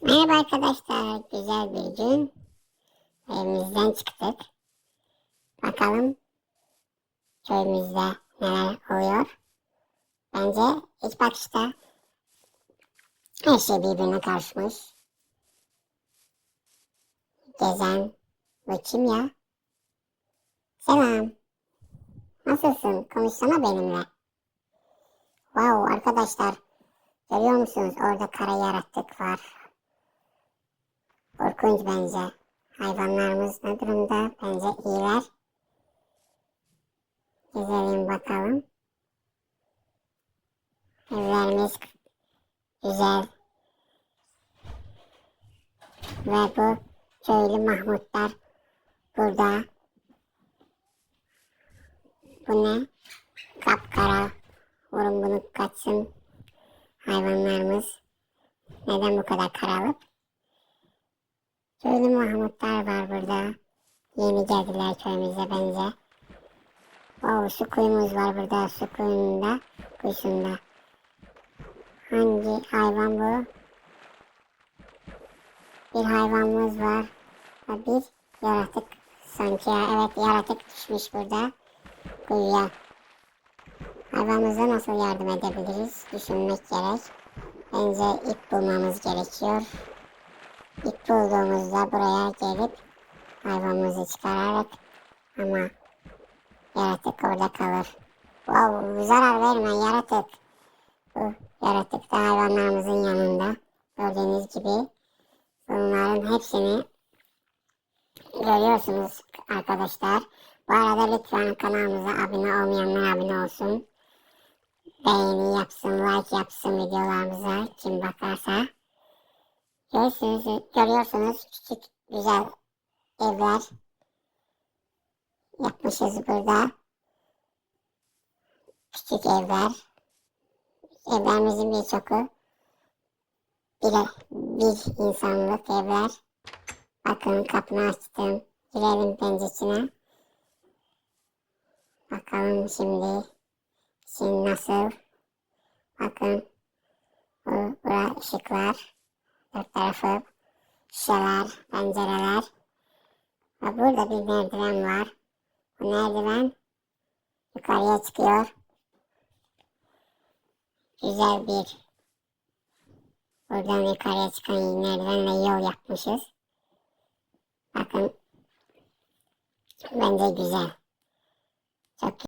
Merhaba arkadaşlar. Güzel bir gün. Evimizden çıktık. Bakalım köyümüzde neler oluyor. Bence ilk bakışta her şey birbirine karışmış. Gezen bu kim ya? Selam. Nasılsın? Konuşsana benimle. Wow arkadaşlar. Görüyor musunuz? Orada kara yaratık var. Korkunç bence. Hayvanlarımız ne durumda? Bence iyiler. Gezelim bakalım. Evlerimiz güzel. Ve bu köylü Mahmutlar burada. Bu ne? Kapkara. Vurun bunu kaçsın. Hayvanlarımız. Neden bu kadar karalık? Köylü Mahmutlar var burada. Yeni geldiler köyümüze bence. Oo, su kuyumuz var burada. Su kuyunda, kuyusunda. Hangi hayvan bu? Bir hayvanımız var. Ha, Bir yaratık sanki ya. Evet yaratık düşmüş burada. Kuyuya. Hayvanımıza nasıl yardım edebiliriz? Düşünmek gerek. Bence ip bulmamız gerekiyor. İp bulduğumuzda buraya gelip hayvanımızı çıkararak ama yaratık orada kalır. Wow, zarar verme yaratık. Bu yaratık da hayvanlarımızın yanında. Gördüğünüz gibi bunların hepsini görüyorsunuz arkadaşlar. Bu arada lütfen kanalımıza abone olmayanlar abone olsun. Beğeni yapsın, like yapsın videolarımıza kim bakarsa. Görüyorsunuz, görüyorsunuz küçük güzel evler yapmışız burada. Küçük evler. Evlerimizin birçoku bir, bir insanlık evler. Bakın kapını açtım. Girelim penceresine. Bakalım şimdi. Şimdi nasıl? Bakın. Bu, bura ışıklar. Dört tarafı şişeler, pencereler. Ve burada bir merdiven var. Bu merdiven yukarıya çıkıyor. Güzel bir buradan yukarıya çıkan merdivenle yol yapmışız. Bakın bence güzel.